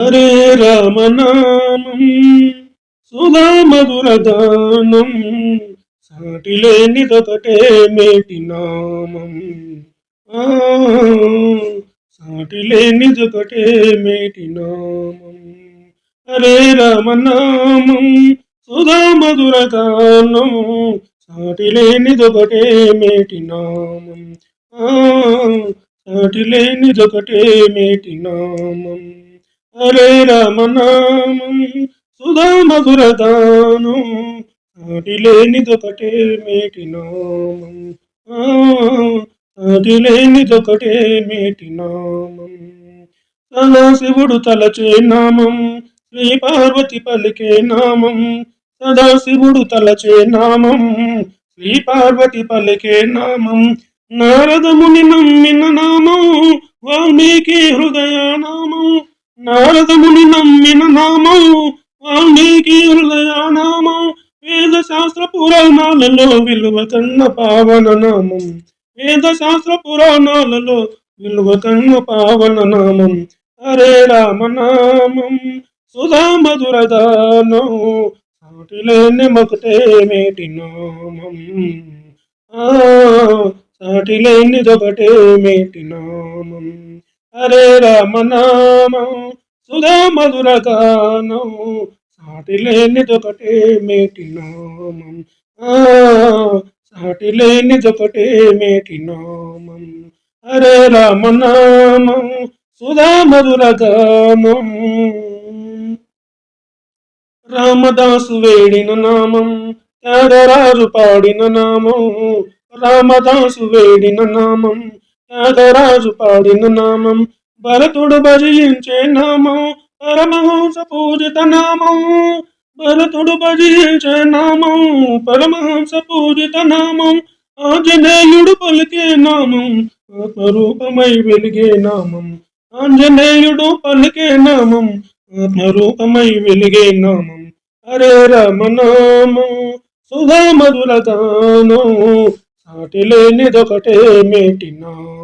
హరే రామనామం సుధా మధురదానం సాటిలేని లేనిదొకటే మేటి నామం. సాటిలేని తొకటే మేటి నామం. హరే రామనామం సుధా మధురగానం సాటిలేని తొకటే మేటి నామం. సాటిలేని తొకటే మేటి నామం. హరే రామనామం సుధా మధురగానం సాటి లేనిదొకటే మేటి నామం. ఆ, సాటి లేనిదొకటే మేటి నామం. సదాశివుడు తలచే నామం శ్రీ పార్వతి పలికే నామం. సదాశివుడు తలచే నామం శ్రీ పార్వతి పలికే నామం. నారదముని నమ్మిన నామం వాల్మీకి హృదయ నామం. నారదముని నమ్మిన నామం వాల్మీకి హృదయ నామం వేద శాస్త్ర పురాణాలలో విలువ కన్న పావన నామం. వేద శాస్త్ర పురాణాలలో విలువ కన్న పావన నామం. హరే రామ నామం సుధా మధురదానం సాటిలేని మొకటే మేటి నామం. హరే రామ మేటి నామం హరే రామనామం సుధా మధురగానం సాటిలేనిదొకటే మేటి నామం. ఆ, సాటిలేనిదొకటే మేటి నామం. హరే రామ నామం సుధా మధుర గానం. రామదాసు వేడిన నామం త్యాగరాజు పాడిన నామం. రామదాసు వేడిన నామం త్యాగరాజు పాడిన నామం భరతుడు భజించే నామం పరమహంస పూజిత నామం. భరతుడు భజించే నామం పరమహంస పూజిత నామం. ఆంజనేయుడు పలికే నామం ఆత్మరూపమై వెలిగే నామం. ఆంజనేయుడు పలికే నామం ఆత్మరూపమై వెలిగే నామం. హరే రమ నామం సుధా మధుర గానం సాటి లేనిదొకటే మేటి నామం.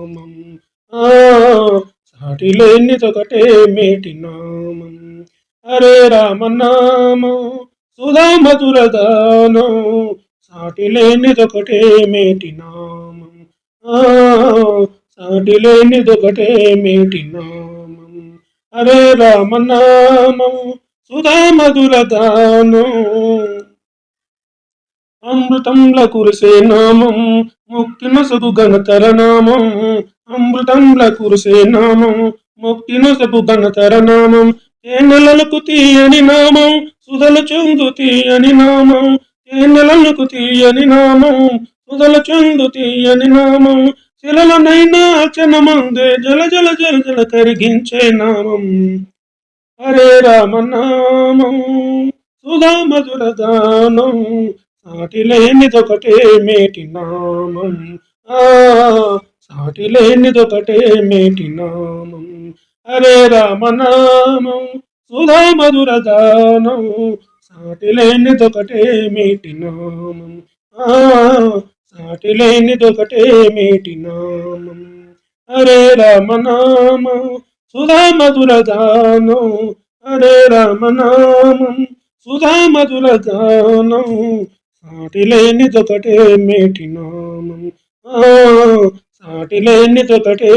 సాటి లేనిదొకటే మేటి నామం. హరే రామనామం సుధా మధుర దానం. సాటి లేనిదొకటే మేటి నామం. ఆ సాటి లేనిదొకటే మేటి నామం. హరే రామనామం సుధా మధుర దానం. అమృతంల కురిసే నామం ముక్తి నొసగు గణతర నామం. అమృతంల కురిసే నామం ముక్తిను సబు ఘనతర నామం తేనెలలకు తీయని నామం సుధల చందు తీయని నామం తేనెలలకు తీయని నామం సుధల చందు తీయని నామం శిలలనైనా అర్చనమందే జల జల జల జల కరిగించే నామం. హరే రామనామం సుధా మధుర గానం సాటి లేనిదొకటే మేటి నామం. ఆ సాటి లేనిదొకటే మేటి నామం. హరే రామనామం సుధా మధుర గానం. సాటి లేనిదొకటే మేటి నామం. సాటి లేనిదొకటే మేటి నామం. హరే రామనామం సుధా మధుర గానం. హరే రామనామం సుధా మధుర గానం. సాటి లేనిదొకటే మేటి నామం. నాటిలేని సాటి లేనిదొకటే